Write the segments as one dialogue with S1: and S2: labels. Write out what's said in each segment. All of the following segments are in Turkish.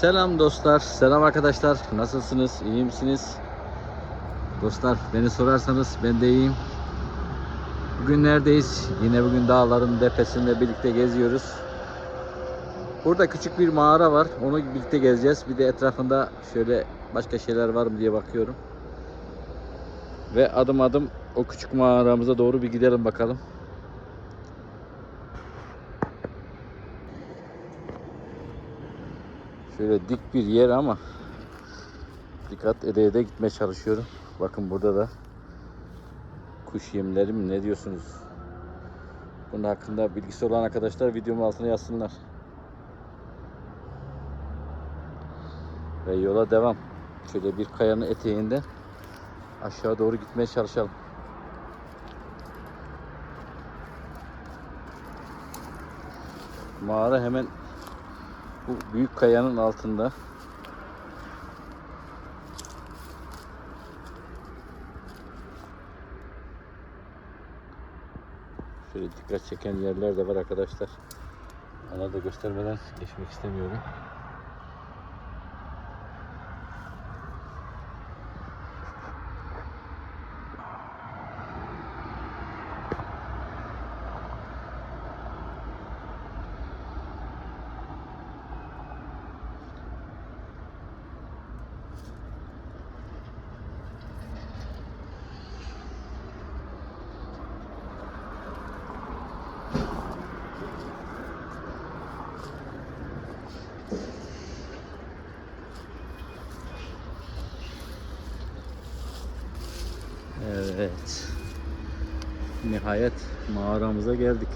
S1: Selam dostlar, selam arkadaşlar. Nasılsınız? İyi misiniz? Dostlar beni sorarsanız ben de iyiyim. Bugün neredeyiz? Yine bugün dağların tepesinde birlikte geziyoruz. Burada küçük bir mağara var. Onu birlikte gezeceğiz. Bir de etrafında şöyle başka şeyler var mı diye bakıyorum. Ve adım adım o küçük mağaramıza doğru bir gidelim bakalım. Şöyle dik bir yer ama dikkat ede ede gitmeye çalışıyorum. Bakın burada da kuş yemleri mi ne diyorsunuz? Bunun hakkında bilgisi olan arkadaşlar videomun altına yazsınlar. Ve yola devam. Şöyle bir kayanın eteğinde aşağı doğru gitmeye çalışalım. Mağara hemen bu büyük kayanın altında. Şöyle dikkat çeken yerler de var arkadaşlar. Onları da göstermeden geçmek istemiyorum. Evet. Nihayet mağaramıza geldik.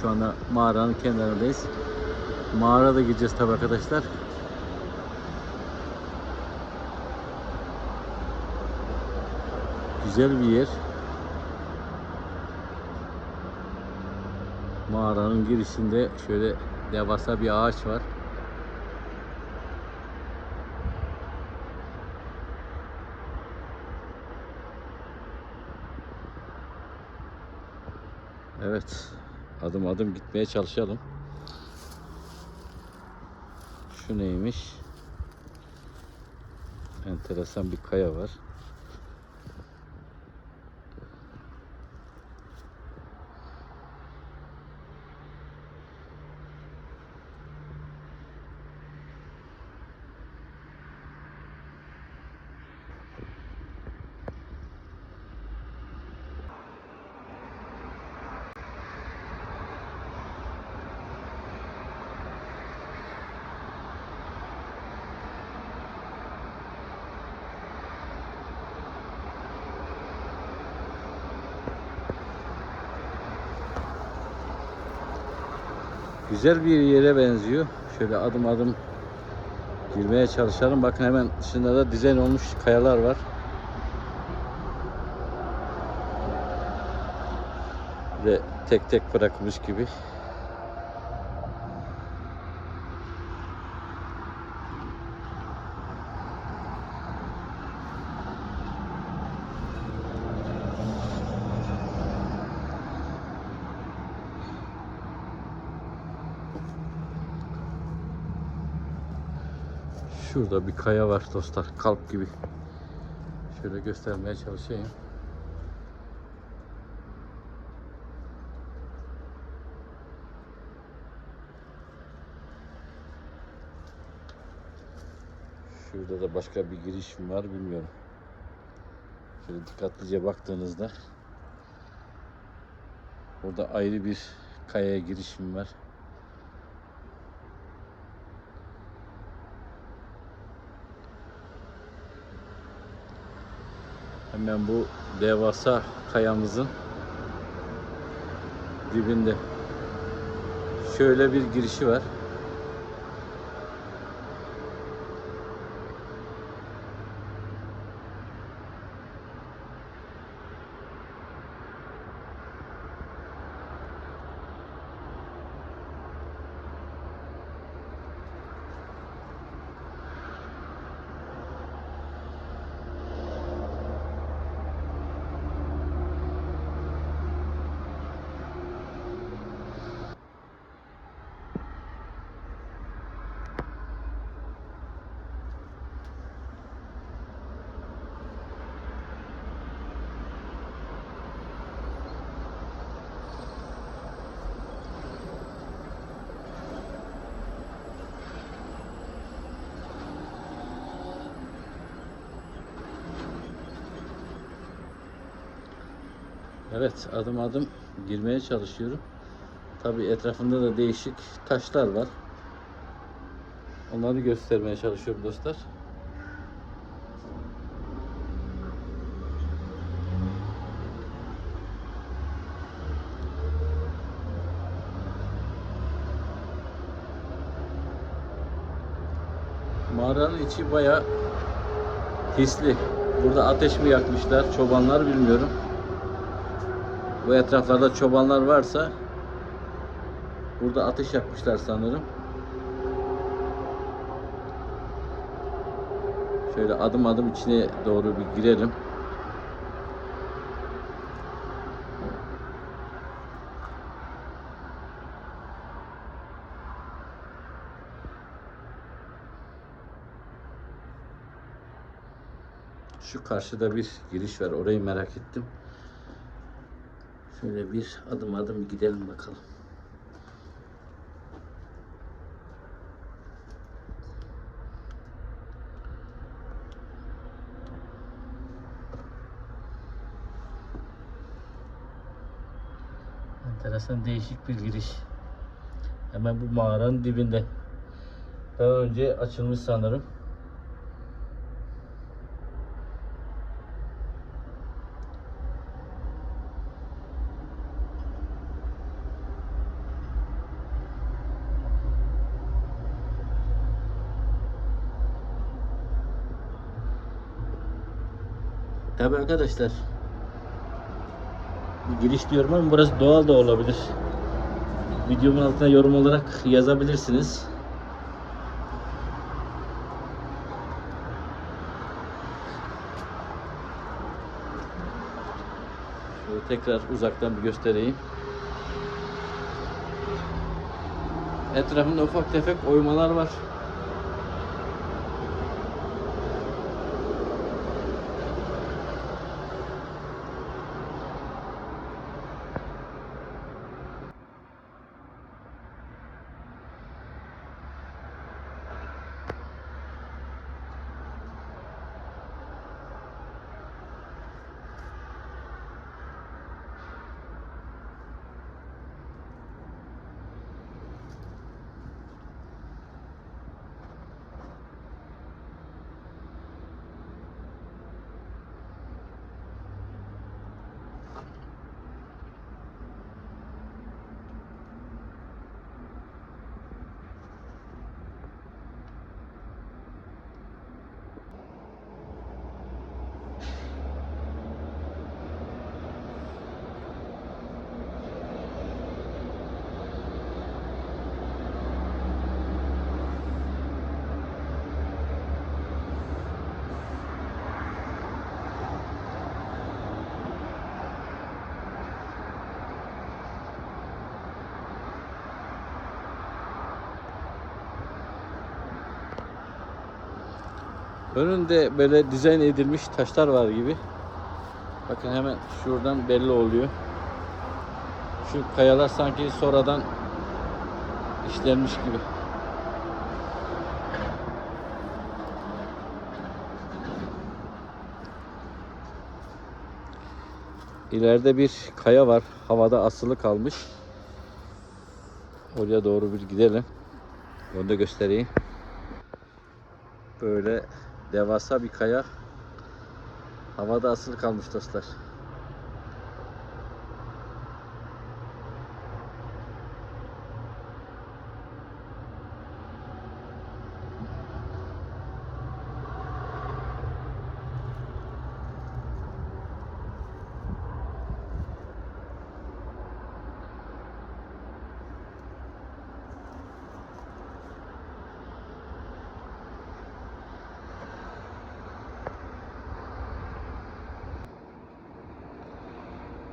S1: Şu anda mağaranın kenarındayız. Mağarada gideceğiz tabi arkadaşlar. Güzel bir yer. Mağaranın girişinde şöyle devasa bir ağaç var. Evet. Adım adım gitmeye çalışalım. Şu neymiş? Enteresan bir kaya var. Güzel bir yere benziyor. Şöyle adım adım girmeye çalışalım. Bakın hemen dışında da dizayn olmuş kayalar var. Ve tek tek bırakmış gibi. Şurada bir kaya var dostlar. Kalp gibi. Şöyle göstermeye çalışayım. Şurada da başka bir giriş mi var bilmiyorum. Şöyle dikkatlice baktığınızda burada ayrı bir kayaya girişim var. Hemen bu devasa kayamızın dibinde şöyle bir girişi var. Evet adım adım girmeye çalışıyorum. Tabi etrafında da değişik taşlar var. Onları göstermeye çalışıyorum dostlar. Mağaranın içi baya hisli. Burada ateş mi yakmışlar çobanlar bilmiyorum. Bu etraflarda çobanlar varsa burada ateş yakmışlar sanırım. Şöyle adım adım içine doğru bir girelim. Şu karşıda bir giriş var. Orayı merak ettim. Şöyle bir adım adım gidelim bakalım. Enteresan değişik bir giriş. Hemen bu mağaranın dibinde. Daha önce açılmış sanırım. Tabi arkadaşlar. Giriş diyorum ama burası doğal da olabilir. Videomun altına yorum olarak yazabilirsiniz. Şöyle tekrar uzaktan bir göstereyim. Etrafında ufak tefek oymalar var. Önünde böyle dizayn edilmiş taşlar var gibi. Bakın hemen şuradan belli oluyor. Şu kayalar sanki sonradan işlenmiş gibi. İleride bir kaya var. Havada asılı kalmış. Oraya doğru bir gidelim. Onu da göstereyim. Böyle devasa bir kaya havada asılı kalmış dostlar.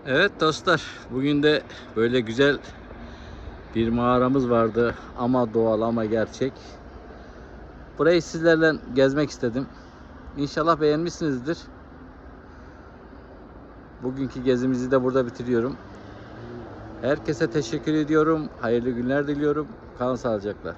S1: Evet dostlar, bugün de böyle güzel bir mağaramız vardı ama doğal ama gerçek. Burayı sizlerle gezmek istedim. İnşallah beğenmişsinizdir. Bugünkü gezimizi de burada bitiriyorum. Herkese teşekkür ediyorum. Hayırlı günler diliyorum. Kalın sağlıcakla.